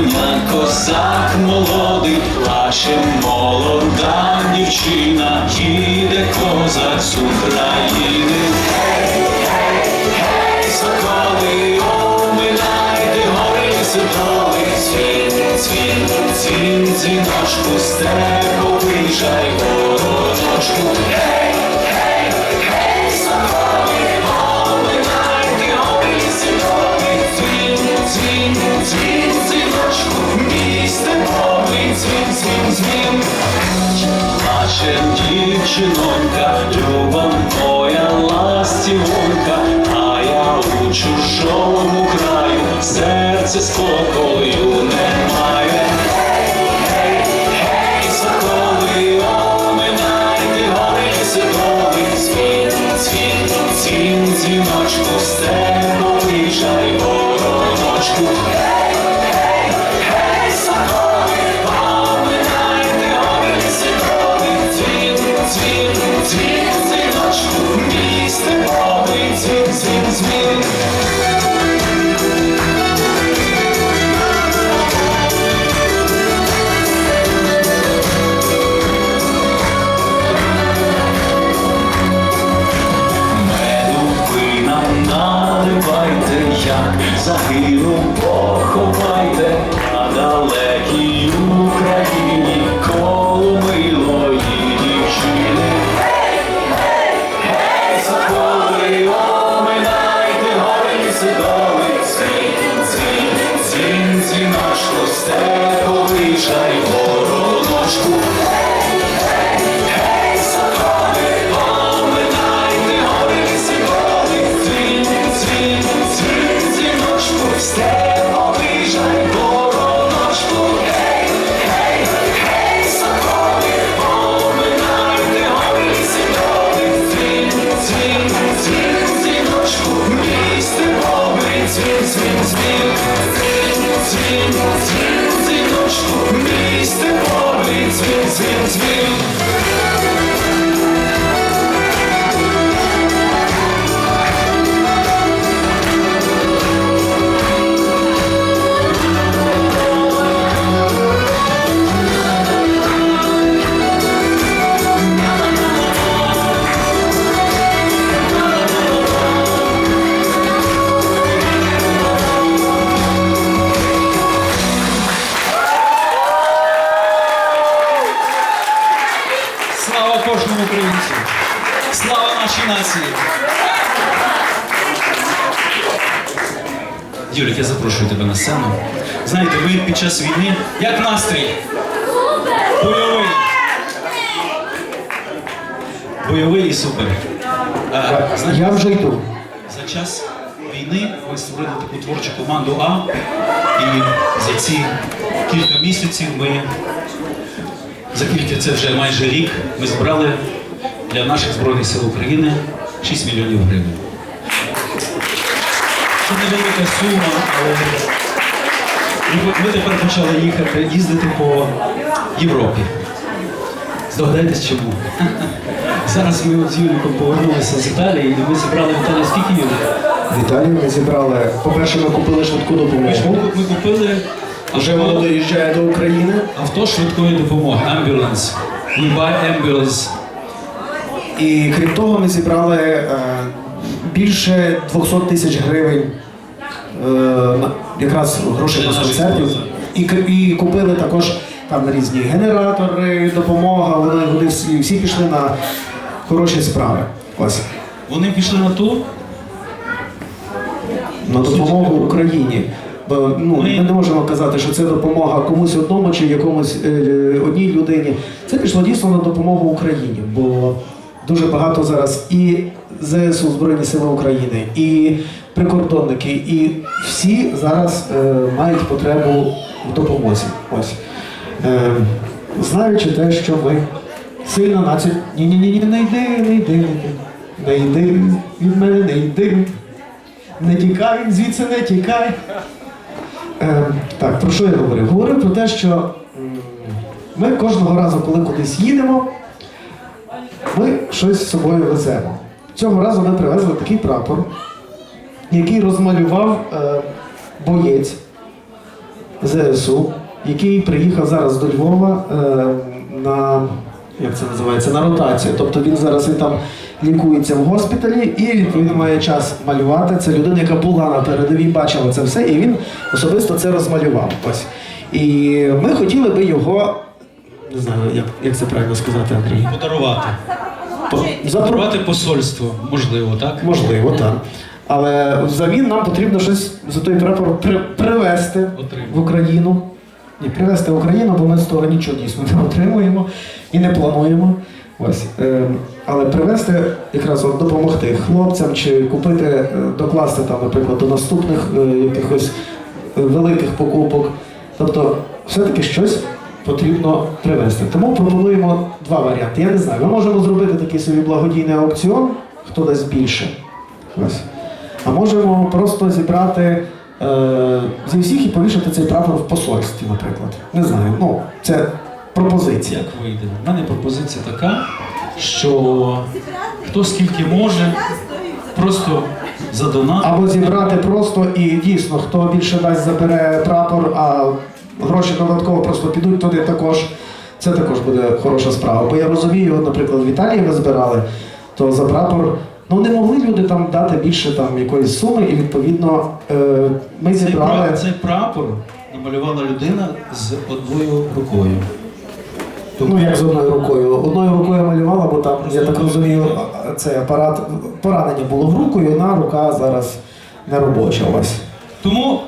коня, козак молодий, плаче молода дівчина, їде козак з України. Гей, гей, гей, соколи, оминайте гори сидоли, цвін, цвін, цвін, дзвіночку, степовий longa цвін, нашій нації! Юрик, я запрошую тебе на сцену. Знаєте, ви під час війни. Як настрій? Бойовий. Бойовий і супер. А, знаєте, Я вже йду. за час війни ви створили таку творчу команду А. І за ці кілька місяців ми, за кілька це вже майже рік, ми збрали для наших Збройних сил України 6 мільйонів гривень. Це невелика сума, але ми, тепер почали їхати, їздити по Європі. Здогадайтесь чому? Зараз ми от з Юріком повернулися з Італії, і ми зібрали в Італії скільки Юрій? В Італії ми зібрали. По-перше, ми купили швидку Ми, ж- допомогу. ми купили Вже авто, воно доїжджає до України. авто швидкої допомоги, ambulance. We buy ambulance. І крім того, ми зібрали е, більше 200 тисяч гривень е, якраз грошей на концертів. І, і купили також там різні генератори, допомога. Вони, вони всі, всі пішли на хороші справи. Ось. Вони пішли на ту, на допомогу Україні. Бо ну, Ми- ми не можемо казати, що це допомога комусь одному чи якомусь е, одній людині. Це пішло дійсно на допомогу Україні, бо дуже багато зараз і ЗСУ Збройні Сили України, і прикордонники, і всі зараз е, мають потребу в допомозі. Ось. Е, знаючи те, що ми сильно націю. Ні, ні, ні, не йди, не йди, не йди. Від мене, не йди. Не тікай, звідси не тікай. Е, так, про що я говорив? Говорив про те, що ми кожного разу, коли кудись їдемо, ми щось з собою веземо. Цього разу ми привезли такий прапор, який розмалював е, боєць ЗСУ, який приїхав зараз до Львова е, на як це називається, на ротацію. Тобто він зараз і там лікується в госпіталі і відповідно має час малювати. Це людина, яка була на передовій, бачила це все, і він особисто це розмалював. Ось. І ми хотіли би його, не знаю, як, як це правильно сказати, Андрій. Подарувати. По- запро- Подарувати посольство, можливо, так? Можливо, так. Але взамін нам потрібно щось за той прапор при- привезти Отримати. в Україну. Ні, привезти в Україну, бо ми з того нічого дійсно не отримуємо і не плануємо. Ось. Е, але привезти, якраз от допомогти хлопцям чи купити, е, докласти там, наприклад, до наступних е, якихось е, великих покупок. Тобто, все-таки щось потрібно привезти. Тому пропонуємо два варіанти. Я не знаю, ми можемо зробити такий собі благодійний аукціон, хто дасть більше. Ось. А можемо просто зібрати е, зі всіх і повішати цей прапор в посольстві, наприклад. Не знаю. Ну, це пропозиція. Як вийде? У мене пропозиція така, що хто скільки може, просто задонати. Або зібрати просто і дійсно, хто більше дасть, забере прапор, а гроші додатково просто підуть туди також. Це також буде хороша справа. Бо я розумію, от, наприклад, в Італії ми збирали, то за прапор ну не могли люди там дати більше там якоїсь суми, і відповідно е, ми Цей, зібрали. пра- цей прапор намалювала людина з одною рукою. Ну, як з одною рукою. Одною рукою малювала, бо там, я так розумію, цей апарат поранення було в руку, і одна рука зараз не робоча у вас. Тому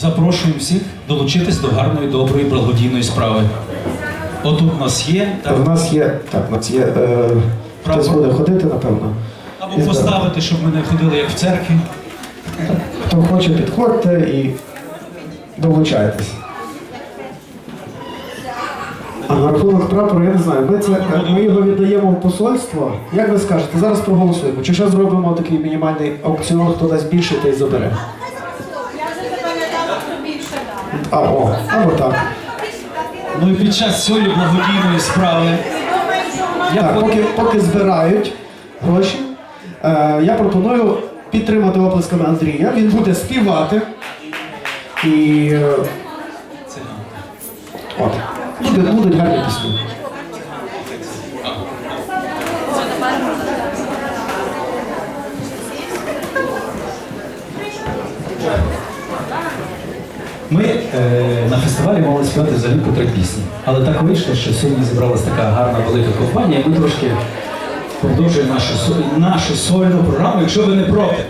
запрошую всіх долучитись до гарної, доброї, благодійної справи. Отут у нас є, так, В нас є, так, в нас є, е, хтось буде ходити, напевно. або І поставити, щоб ми не ходили як в церкві. Хто хоче, підходьте і долучайтесь. А на рахунок прапору, я не знаю, ми, це, ми його віддаємо в посольство. Як ви скажете, зараз проголосуємо. Чи ще зробимо такий мінімальний аукціон, хто дасть більше, той забере. Я вже запам'ятала, що більше дам. А, о, або так. Ну і під час цієї благодійної справи мене Так, поки, поки збирають гроші, е, я пропоную підтримати оплесками Андрія. Він буде співати. І е, от, буде, будуть гарні пісні. Ми е, на фестивалі мали співати взагалі по три пісні. Але так вийшло, що сьогодні зібралася така гарна велика компанія, і ми трошки продовжуємо нашу, нашу сольну програму, якщо ви не проти.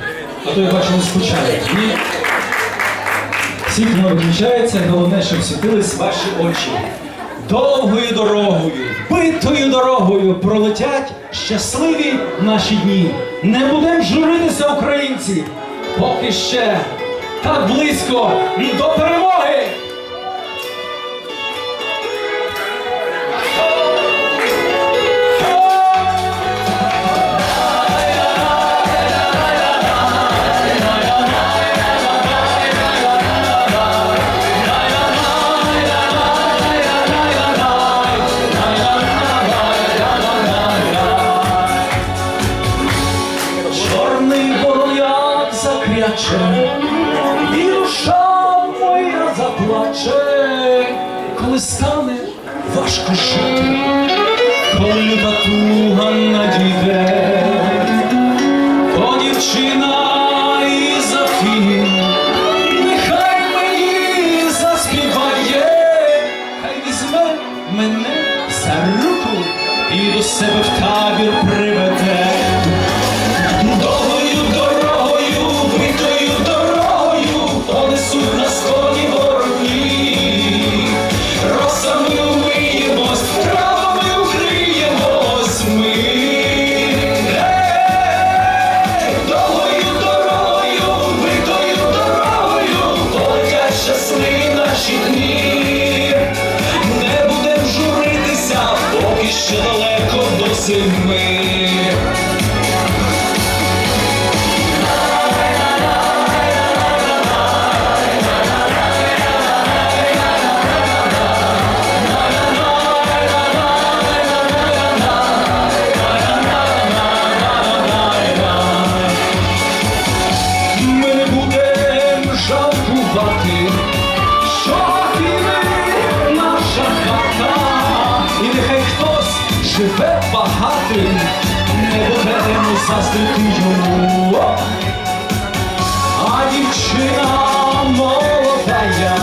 А то я бачу, ви скучаєте. Ні. Всіх не виключається, головне, щоб світились ваші очі. Довгою дорогою, битою дорогою пролетять щасливі наші дні. Не будемо журитися, українці, поки ще так близько до перемоги. Чорний вороняк закряче, і душа моя заплаче, коли стане важко жити, коли люта туга надійде, дівчина і Софія, нехай мені заспіває, хай візьме мене за руку і до себе в табір приведе. Будемо йому. А дівчина молодая,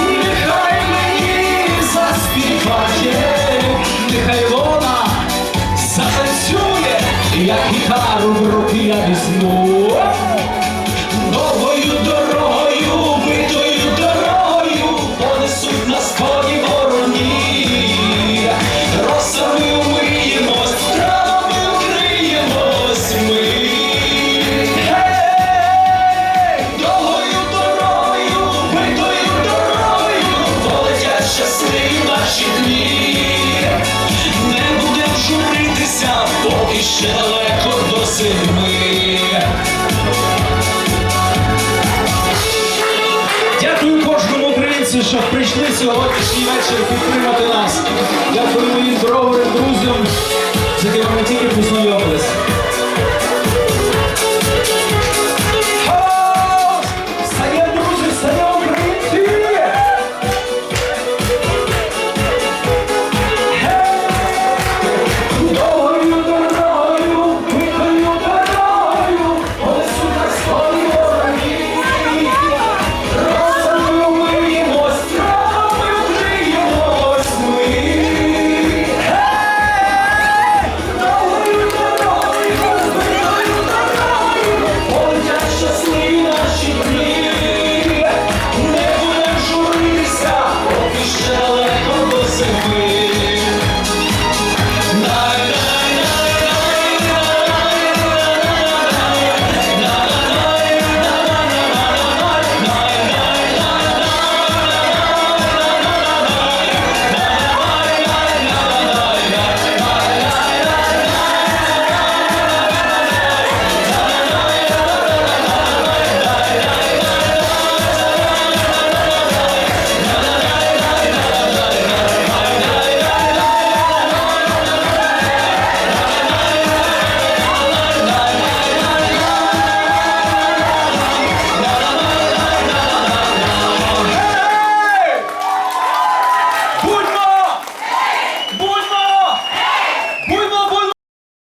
нехай мені заспіває, нехай вона затанцює, як гітару в руки я візьму. Що прийшли сьогоднішній вечір підтримати нас. Дякую моїм бровим друзям, з якими ми тільки.